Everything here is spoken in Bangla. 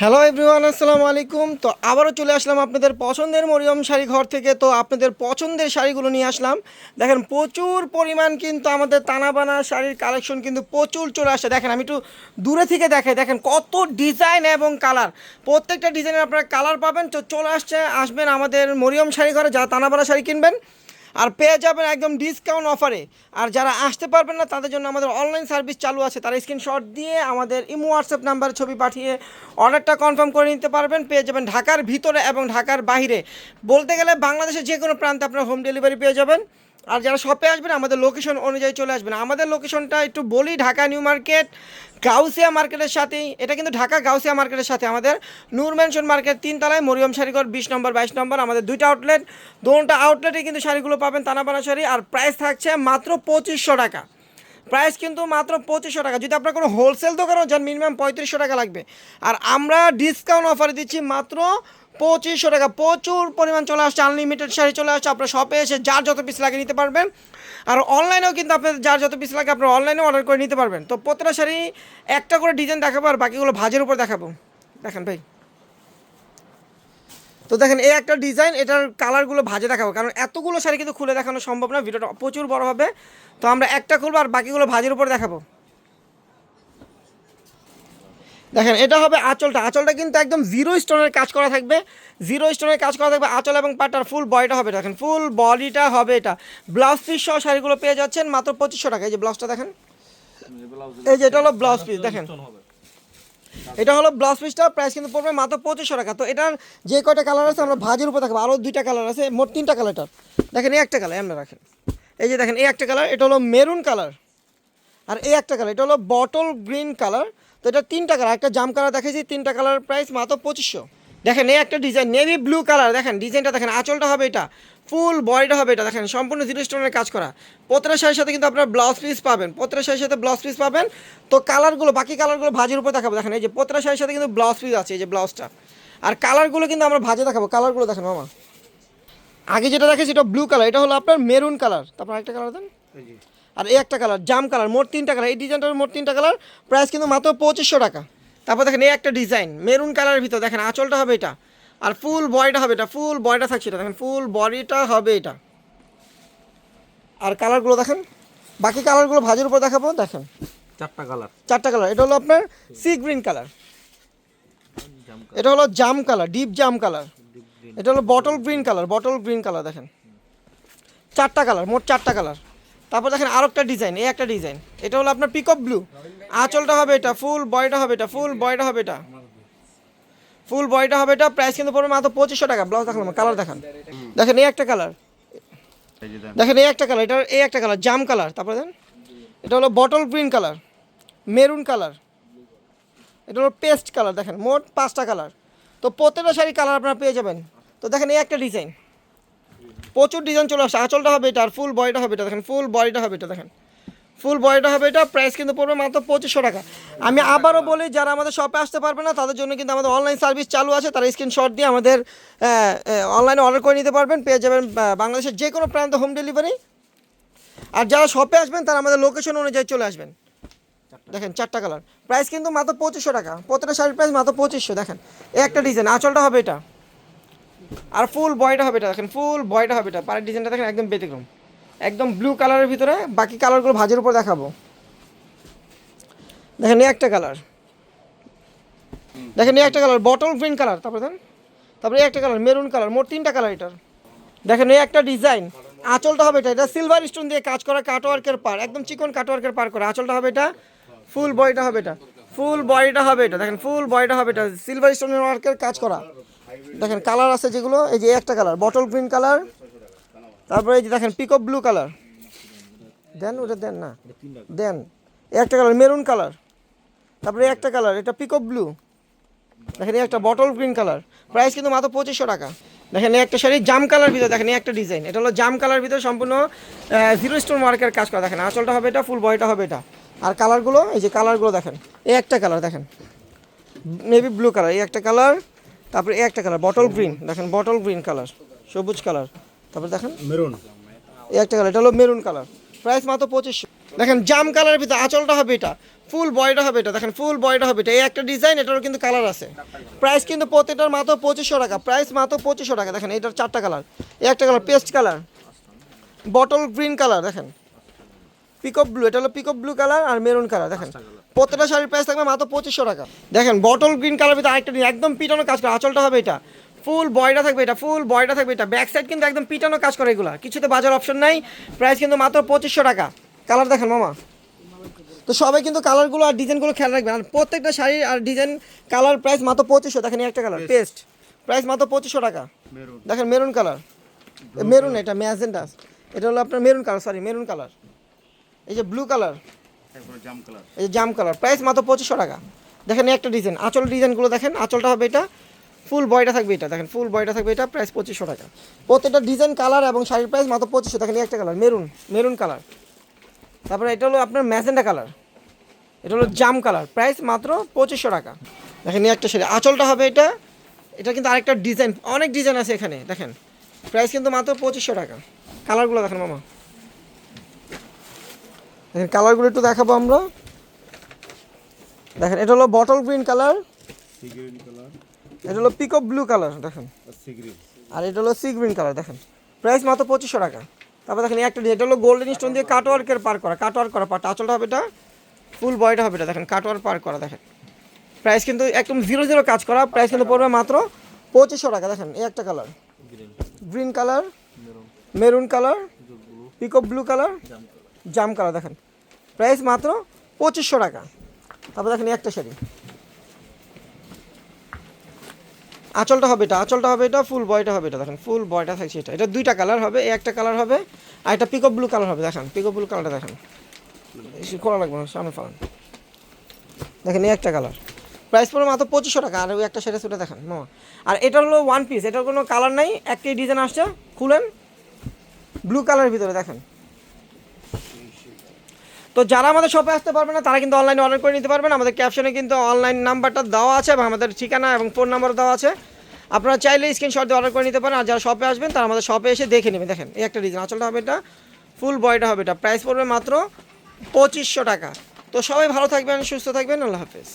হ্যালো এভরিওয়ান আসসালামু আলাইকুম। তো আবারও চলে আসলাম আপনাদের পছন্দের মরিয়ম শাড়ি ঘর থেকে। তো আপনাদের পছন্দের শাড়িগুলো নিয়ে আসলাম। দেখেন প্রচুর পরিমাণ কিন্তু আমাদের তানাবানা শাড়ির কালেকশন কিন্তু প্রচুর চলে আসছে দেখেন আমি একটু দূরে থেকে দেখাই। দেখেন কত ডিজাইন এবং কালার। প্রত্যেকটা ডিজাইনের আপনারা কালার পাবেন। তো চলে আসছে, আসবেন আমাদের মরিয়ম শাড়ি ঘরে। যারা তানাবানা শাড়ি কিনবেন আর পেয়ে যাবেন একদম ডিসকাউন্ট অফারে আর যারা আসতে পারবেন না, তাদের জন্য আমাদের অনলাইন সার্ভিস চালু আছে। তারা স্ক্রিনশট দিয়ে আমাদের ইমো হোয়াটসঅ্যাপ নাম্বারে ছবি পাঠিয়ে অর্ডারটা কনফার্ম করে নিতে পারবেন। পেয়ে যাবেন ঢাকার ভিতরে এবং ঢাকার বাইরে বলতে গেলে বাংলাদেশের যে কোনো প্রান্তে আপনার হোম ডেলিভারি পেয়ে যাবেন। আর যারা শপে আসবেন, আমাদের লোকেশন অনুযায়ী চলে আসবেন। আমাদের লোকেশনটা একটু বলি, ঢাকা নিউ মার্কেট, গাউসিয়া মার্কেটের সাথেই। এটা কিন্তু ঢাকা গাউসিয়া মার্কেটের সাথে। আমাদের নূর ম্যানশন মার্কেট, তিনতলায় মরিয়ম শাড়িঘর, বিশ নম্বর, বাইশ নম্বর, আমাদের দুইটা আউটলেট দুটা আউটলেটে কিন্তু শাড়িগুলো পাবেন তানাবানা শাড়ি। আর প্রাইস থাকছে মাত্র পঁচিশশো টাকা। প্রাইস কিন্তু মাত্র পঁচিশশো টাকা। যদি আপনার কোনো হোলসেল দোকানও যান মিনিমাম পঁয়ত্রিশশো টাকা লাগবে। আর আমরা ডিসকাউন্ট অফারে দিচ্ছি মাত্র পঁচিশশো টাকা। প্রচুর পরিমাণ চলে আসছে আনলিমিটেড শাড়ি চলে আসছে, আপনার শপে এসে যার যত পিস লাগে নিতে পারবেন। আর অনলাইনেও কিন্তু আপনাদের যার যত পিস লাগে আপনার অনলাইনেও অর্ডার করে নিতে পারবেন। তো প্রত্যেকটা শাড়ি একটা করে ডিজাইন দেখাবো আর বাকিগুলো ভাজের উপর দেখাবো। দেখেন ভাই। তো দেখেন, এই একটা ডিজাইন এটার কালারগুলো ভাজে দেখাবো। কারণ এতগুলো শাড়ি কিন্তু খুলে দেখানো সম্ভব না, ভিডিওটা প্রচুর বড় হবে। তো আমরা একটা খুলবো আর বাকিগুলো ভাজের উপর দেখাবো। দেখেন, এটা হবে আঁচলটা। আঁচলটা কিন্তু একদম জিরো স্টোনের কাজ করা থাকবে। জিরো স্টোনের কাজ করা থাকবে আঁচল এবং পাটার। ফুল বডিটা হবে, দেখেন ফুল বডিটা হবে এটা। ব্লাউজ পিস সহ শাড়িগুলো পেয়ে যাচ্ছেন মাত্র পঁচিশশো টাকা। এই যে ব্লাউজটা দেখেন। এই যে এটা হলো ব্লাউজ পিস দেখেন। এটা হলো ব্লাউজ পিসটা প্রাইস কিন্তু পড়বে মাত্র পঁচিশশো টাকা। তো এটার যে কয়টা কালার আছে, আমরা ভাজের উপর দেখাবো আরও দুইটা কালার আছে, মোট তিনটা কালারটার দেখেন, এই একটা কালার এমনি রাখেন। এই যে দেখেন, এই একটা কালার এটা হলো মেরুন কালার আর এই একটা কালার এটা হলো বটল গ্রিন কালার তো এটা তিনটা কালার একটা জাম কালার দেখেছি তিনটা কালার প্রাইস মাত্র পঁচিশশো। দেখেন, এই একটা ডিজাইন নেভি ব্লু কালার দেখেন ডিজাইনটা দেখেন, আঁচলটা হবে এটা ফুল বডিটা হবে এটা, দেখেন, সম্পূর্ণ জিরো স্টোনের কাজ করা। পত্রের শাড়ির সাথে কিন্তু আপনার ব্লাউজ পিস পাবেন প্রত্যেকটা শাড়ির সাথে ব্লাউজ পিস পাবেন। তো কালারগুলো বাকি কালারগুলো ভাজের উপর দেখাবো। দেখেন, এই যে প্রত্যেকটা শাড়ির সাথে কিন্তু ব্লাউজ পিস আছে, এই যে ব্লাউজটা আর কালারগুলো কিন্তু আমরা ভাজে দেখাবো কালারগুলো দেখেন, মামা। আগে যেটা দেখেছি এটা ব্লু কালার এটা হলো আপনার মেরুন কালার তারপর আরেকটা কালার দেন। আর এই একটা কালার জাম কালার মোট তিনটা কালার এই ডিজাইনটার মোট তিনটা কালার প্রাইস কিন্তু মাত্র পঁচিশশো টাকা। তারপর দেখেন এই একটা ডিজাইন মেরুন কালারের ভিতর দেখেন আঁচলটা হবে এটা আর ফুল বডিটা হবে এটা ফুল বডিটা থাকছে এটা দেখেন ফুল বডিটা হবে এটা। আর কালারগুলো দেখেন বাকি কালারগুলো ভাজের উপর দেখাবো দেখেন। চারটা কালার চারটা কালার এটা হলো আপনার সি গ্রিন কালার এটা হলো জাম কালার ডিপ জাম কালার এটা হলো bottle green colour bottle green colour দেখেন। চারটা কালার মোট চারটা কালার তারপর দেখেন আরও একটা ডিজাইন, এই একটা ডিজাইন। এটা হলো আপনার পিকঅপ ব্লু আঁচলটা হবে এটা ফুল বয়টা হবে এটা ফুল বয়টা হবে এটা। ফুল বয়টা হবে এটা প্রাইস কিন্তু পড়বে মাত্র পঁচিশশো টাকা। ব্লাউজ দেখালাম কালার দেখান। দেখেন, এই একটা কালার দেখেন, এই একটা কালার এটা এই একটা কালার জাম কালার তারপরে দেন এটা হলো bottle green colour maroon colour এটা হলো পেস্ট কালার দেখেন, মোট পাঁচটা কালার তো প্রত্যেকটা শাড়ি কালার আপনারা পেয়ে যাবেন। তো দেখেন, এই একটা ডিজাইন প্রচুর ডিজাইন চলে আসছে। আঁচলটা হবে এটা আর ফুল বডিটা হবে এটা দেখেন ফুল বডিটা হবে এটা দেখেন। ফুল বডিটা হবে এটা প্রাইস কিন্তু পড়বে মাত্র পঁচিশশো টাকা। আমি আবারও বলি যারা আমাদের শপে আসতে পারবে না তাদের জন্য কিন্তু আমাদের অনলাইন সার্ভিস চালু আছে তারা স্ক্রিনশট দিয়ে আমাদের অনলাইনে অর্ডার করে নিতে পারবেন পেয়ে যাবেন বাংলাদেশের যে কোনো প্রান্তে হোম ডেলিভারি আর যারা শপে আসবেন তারা আমাদের লোকেশন অনুযায়ী চলে আসবেন। দেখেন চারটা কালার প্রাইস কিন্তু মাত্র পঁচিশশো টাকা। প্রত্যেকটা শাড়ির প্রাইস মাত্র পঁচিশশো দেখেন। একটা ডিজাইন আঁচলটা হবে এটা। আর ফুল বয়টা হবে এটা, দেখেন ফুল বয়টা হবে এটা। পাড়ের ডিজাইনটা দেখেন একদম ব্যতিক্রম। একদম ব্লু কালারের ভিতরে, বাকি কালারগুলো ভাজের উপর দেখাবো। দেখেন এই একটা কালার দেখেন এই একটা কালার বটল গ্রিন কালার তারপরে দেন। তারপরে একটা কালার মেরুন কালার মোট তিনটা কালার এটার। দেখেন এই একটা ডিজাইন আঁচলটা হবে এটা এটা সিলভার স্টোন দিয়ে কাজ করা কাটওয়ার্কের পার একদম চিকন কাটওয়ার্কের পার করা। আঁচলটা হবে এটা ফুল বয়টা হবে এটা। ফুল বডিটা হবে এটা, দেখেন ফুল বয়টা হবে এটা সিলভার স্টোনের ওয়ার্কের কাজ করা। দেখেন কালার আছে যেগুলো, এই যে একটা কালার, বটল গ্রিন কালার, তারপরে এই যে দেখেন পিকঅপ ব্লু কালার। দেন, ওটা দেন না, দেন। একটা কালার, মেরুন কালার। তারপরে একটা কালার, এটা পিকঅপ ব্লু। দেখেন একটা বটল গ্রিন কালার, প্রাইস কিন্তু মাত্র পঁচিশশো টাকা। দেখেন একটা শাড়ি জাম কালার ভিতরে, দেখেন একটা ডিজাইন। এটা হলো জাম কালার ভিতরে সম্পূর্ণ জিরো স্টোন মার্কের কাজ করা। দেখেন আঁচলটা হবে এটা ফুল বডিটা হবে এটা। আর কালারগুলো, এই যে কালারগুলো দেখেন, এই একটা কালার দেখেন। নেভি ব্লু কালার, এই একটা কালার। তারপরে এই একটা কালার বটল গ্রিন দেখেন বটল গ্রিন কালার সবুজ কালার তারপরে দেখেন মেরুন এই একটা কালার এটা হলো মেরুন কালার প্রাইস মাত্র পঁচিশশো দেখেন জাম কালারের ভিতরে আঁচলটা হবে এটা ফুল বয়টা হবে এটা দেখেন ফুল বয়টা হবে এটা এই একটা ডিজাইন এটারও কিন্তু কালার আছে। প্রাইস কিন্তু প্রত্যেকটার মাত্র পঁচিশশো টাকা প্রাইস মাত্র পঁচিশশো টাকা দেখেন এটার চারটা কালার এই একটা colour paste colour bottle green colour দেখেন। পিকআপ ব্লু এটা হলো পিকআপ ব্লু কালার আর মেরুন কালার দেখেন। প্রত্যেকটা শাড়ির প্রাইস থাকবে মাত্র পঁচিশশো টাকা। দেখেন বটল গ্রিন কালার ভিতরে আরেকটা একদম পিটানো কাজ করে আঁচলটা হবে এটা। ফুল বয়টা থাকবে এটা ফুল বয়টা থাকবে এটা। ব্যাক সাইড কিন্তু একদম পিটানো কাজ করে এগুলা কিছুতে বাজার অপশন নাই প্রাইস কিন্তু মাত্র পঁচিশশো টাকা। কালার দেখেন মামা। তো সবাই কিন্তু কালারগুলো আর ডিজাইনগুলো খেয়াল রাখবেন। আর প্রত্যেকটা শাড়ি আর ডিজাইন কালার প্রাইস মাত্র পঁচিশশো দেখেন একটা কালার পেস্ট প্রাইস মাত্র পঁচিশশো টাকা। দেখেন মেরুন কালার মেরুন এটা ম্যাজেন্টা এটা হলো আপনার maroon colour sorry maroon colour এই যে ব্লু কালার জাম কালার এই যে জাম কালার প্রাইস মাত্র পঁচিশশো টাকা। দেখেন এই একটা ডিজাইন আঁচল ডিজাইনগুলো দেখেন। আঁচলটা হবে এটা। ফুল বয়টা থাকবে এটা। দেখেন ফুল বয়টা থাকবে এটা। প্রাইস পঁচিশশো টাকা। প্রত্যেকটা ডিজাইন কালার এবং শাড়ির প্রাইস মাত্র পঁচিশশো। দেখেন একটা কালার মেরুন মেরুন কালার তারপরে এটা হলো আপনার ম্যাজেন্ডা কালার এটা হলো জাম কালার প্রাইস মাত্র পঁচিশশো টাকা। দেখেন এই একটা শাড়ি। আঁচলটা হবে এটা। এটা কিন্তু আরেকটা ডিজাইন অনেক ডিজাইন আছে এখানে। দেখেন। প্রাইস কিন্তু মাত্র পঁচিশশো টাকা। কালারগুলো দেখেন মামা। দেখেন কালারগুলো একটু দেখাবো আমরা। দেখেন এটা হলো বটল গ্রিন কালার এটা হলো পিকপ ব্লু কালার দেখেন। আর এটা হলো সি গ্রিন কালার দেখেন। প্রাইস মাত্র পঁচিশশো টাকা। তারপর দেখেন একটা এটা হলো গোল্ডেন স্টোন দিয়ে কাটওয়ার্কের পার করা। কাটওয়ার্ক করা পার আঁচলটা হবে এটা ফুল বয়টা হবে এটা দেখেন কাটওয়ার্ক পার করা দেখেন। প্রাইস কিন্তু একদম জিরো জিরো কাজ করা। প্রাইস কিন্তু পড়বে মাত্র পঁচিশশো টাকা দেখেন এই একটা colour green colour maroon colour peacock blue colour জাম কালার দেখেন। প্রাইস মাত্র পঁচিশশো টাকা। তারপর দেখেন একটা শাড়ি। আঁচলটা হবে এটা, আঁচলটা হবে এটা ফুল বয়টা হবে এটা, দেখেন ফুল বয়টা থাকছে এটা। এটা দুইটা কালার হবে একটা কালার হবে, আর একটা পিকপ ব্লু কালার হবে, দেখেন পিকপ ব্লু কালারটা দেখেন। খোলা লাগবে না, সামনে ফালান। দেখেন একটা কালার প্রাইস পড়বে মাত্র পঁচিশশো টাকা, আর ওই একটা সেটা সুটে দেখেন মামা আর এটা হলো ওয়ান পিস এটার কোনো কালার নাই একটাই ডিজাইন আসছে, খুলেন ব্লু কালারের ভিতরে দেখেন। তো যারা আমাদের শপে আসতে পারবে না, তারা কিন্তু অনলাইনে অর্ডার করে নিতে পারবেন আমাদের ক্যাপশনে কিন্তু অনলাইন নাম্বারটা দেওয়া আছে এবং আমাদের ঠিকানা এবং ফোন নাম্বার দেওয়া আছে। আপনারা চাইলে স্ক্রিনশট দিয়ে অর্ডার করে নিতে পারেন। আর যারা শপে আসবেন, তারা আমাদের শপে এসে দেখে নেবেন। দেখেন, এই একটা ডিজাইন আঁচলটা হবে এটা ফুল বয়টা হবে এটা। প্রাইস পড়বে মাত্র পঁচিশশো টাকা। তো সবাই ভালো থাকবেন, সুস্থ থাকবেন। আল্লাহ হাফেজ।